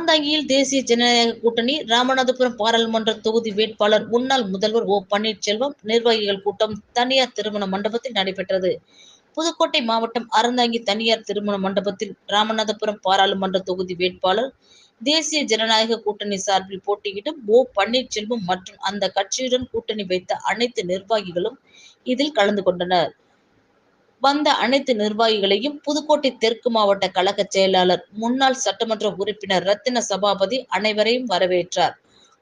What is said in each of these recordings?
அறந்தாங்கியில் தேசிய ஜனநாயக கூட்டணி ராமநாதபுரம் பாராளுமன்ற தொகுதி வேட்பாளர் முன்னாள் முதல்வர் ஓ பன்னீர்செல்வம் நிர்வாகிகள் கூட்டம் தனியார் திருமண மண்டபத்தில் நடைபெற்றது. புதுக்கோட்டை மாவட்டம் அறந்தாங்கி தனியார் திருமண மண்டபத்தில் ராமநாதபுரம் பாராளுமன்ற தொகுதி வேட்பாளர் தேசிய ஜனநாயக கூட்டணி சார்பில் போட்டியிடும் ஓ பன்னீர்செல்வம் மற்றும் அந்த கட்சியுடன் கூட்டணி வைத்த அனைத்து நிர்வாகிகளும் இதில் கலந்து கொண்டனர். வந்த அனைத்து நிர்வாகிகளையும் புதுக்கோட்டை தெற்கு மாவட்ட கழக செயலாளர் முன்னாள் சட்டமன்ற உறுப்பினர் ரத்தின சபாபதி அனைவரையும் வரவேற்றார்.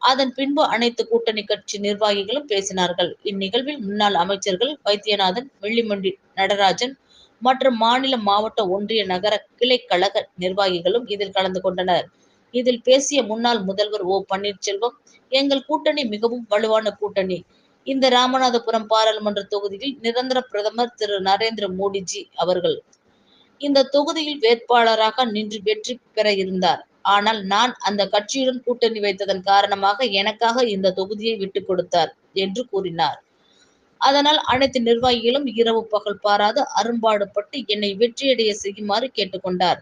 அதன் பின்பு அனைத்து கூட்டணி கட்சி நிர்வாகிகளும் பேசினார்கள். இந்நிகழ்வில் முன்னாள் அமைச்சர்கள் வைத்தியநாதன் வெள்ளிமண்டி நடராஜன் மற்றும் மாநில மாவட்ட ஒன்றிய நகர கிளை கழக நிர்வாகிகளும் இதில் கலந்து கொண்டனர். இதில் பேசிய முன்னாள் முதல்வர் ஓ பன்னீர்செல்வம் எங்கள் கூட்டணி மிகவும் வலுவான கூட்டணி. இந்த ராமநாதபுரம் பாராளுமன்ற தொகுதியில் நிரந்தர பிரதமர் திரு நரேந்திர மோடிஜி அவர்கள். இந்த தொகுதியில் வேட்பாளராக நின்று வெற்றி பெற இருந்தார். ஆனால் நான் அந்த கட்சியுடன் கூட்டணி வைத்ததன் காரணமாக எனக்காக இந்த தொகுதியை விட்டுக் கொடுத்தார் என்று கூறினார். அதனால் அனைத்து நிர்வாகிகளும் இரவு பகல் பாராது அரும்பாடுபட்டு என்னை வெற்றியடைய செய்யுமாறு கேட்டுக்கொண்டார்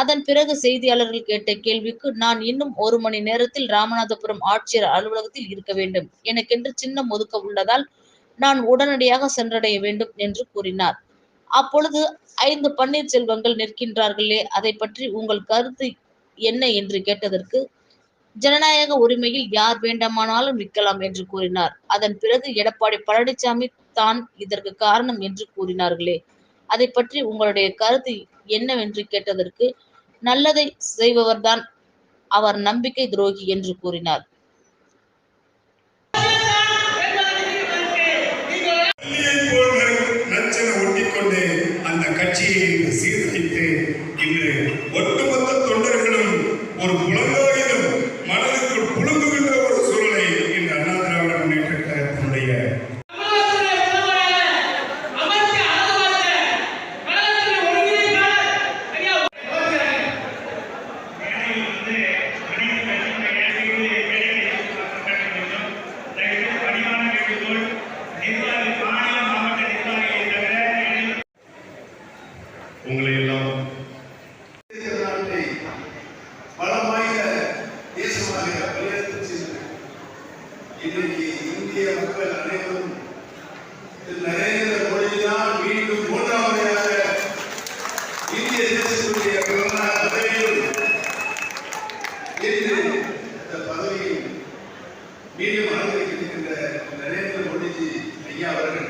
அதன் பிறகு செய்தியாளர்கள் கேட்ட கேள்விக்கு நான் இன்னும் ஒரு மணி நேரத்தில் ராமநாதபுரம் ஆட்சியர் அலுவலகத்தில் இருக்க வேண்டும். எனக்கென்று சின்னம் ஒதுக்க உள்ளதால் நான் உடனடியாக சென்றடைய வேண்டும் என்று கூறினார். அப்பொழுது ஐந்து பன்னீர்செல்வங்கள் நிற்கின்றார்களே அதை பற்றி உங்கள் கருத்து என்ன என்று கேட்டதற்கு ஜனநாயக உரிமையில் யார் வேண்டுமானாலும் நிற்கலாம் என்று கூறினார். அதன் பிறகு எடப்பாடி பழனிசாமி தான் இதற்கு காரணம் என்று கூறினார்களே. அதை பற்றி உங்களுடைய கருத்து என்னவென்று கேட்டதற்கு நல்லதை செய்பவர்தான் அவர் நம்பிக்கை துரோகி என்று கூறினார். அந்த கட்சியை இன்னைக்கு இந்திய மக்கள் அனைவரும் நரேந்திர மோடி தான் மீண்டும் மூன்றாம் முறையாக இந்திய தேசத்துடைய பிரதமராக பதவியில் இன்று இந்த பதவியில் மீண்டும் அலங்கரிக்கின்ற நரேந்திர மோடிஜி ஐயா அவர்கள்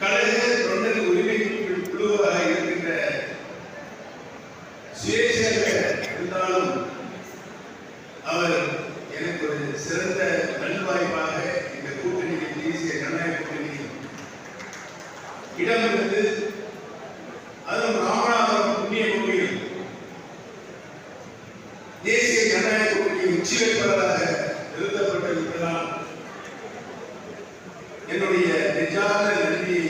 கழக தொண்டர் உரிமை குழுவாக இருக்கின்ற சுயேட்சையாக இருந்தாலும் அவர் சிறந்த நல்வாய்ப்பாக இந்த கூட்டணியில் தேசிய ஜனநாயக கூட்டணியில் இடம் இருந்து அதுவும் ராமநாதபுரம் புண்ணிய பூமியில் தேசிய ஜனநாயக கூட்டணி உச்சி வேட்பாளராக நிறுத்தப்பட்டிருக்கலாம் என்னுடைய நிஜாத நன்றியை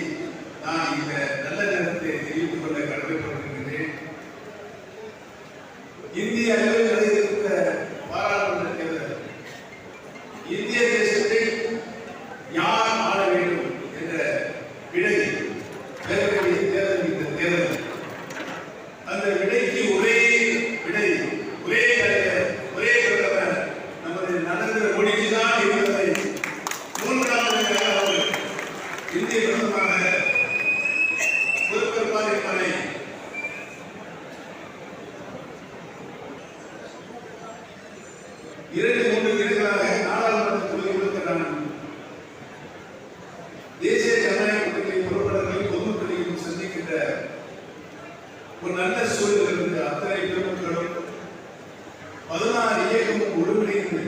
நான் இந்த நல்ல நேரத்தை தெரிவித்துக் கொள்ள கடமைப்பட்டிருக்கின்றேன் இந்திய அளவில் நடைபெற்ற பாராளுமன்ற தேர்தல் இந்திய தேசத்தை யார் ஆள வேண்டும் என்ற விடை பெறக்கூடிய தேர்தல் இந்த தேர்தல் அந்த விடைக்கு ஒரே விடை ஒரே தலைவர் ஒரே பிரதமர் நமது நரேந்திர மோடிஜி தான் என்பதை மூன்றாவது அவர் இந்திய பிரதமராக பொறுப்பேற்பார் என்பதை இரண்டு மூன்று தினங்களாக நாடாளுமன்ற நான் தேசிய ஜனநாயக கூட்டணி பொறுப்பாளர்களையும் பொதுமக்களையும் சந்திக்கின்ற ஒரு நல்ல சூழல் இருந்த அத்தனை பெருமக்களும் பதினாறு இயக்கமும் ஒருங்கிணைந்து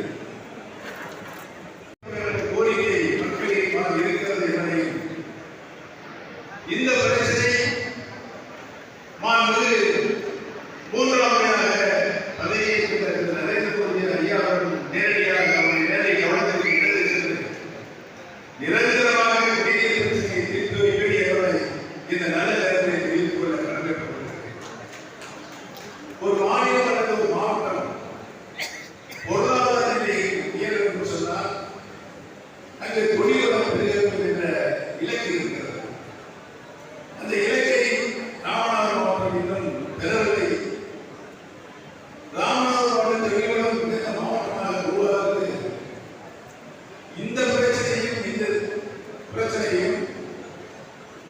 இது துணி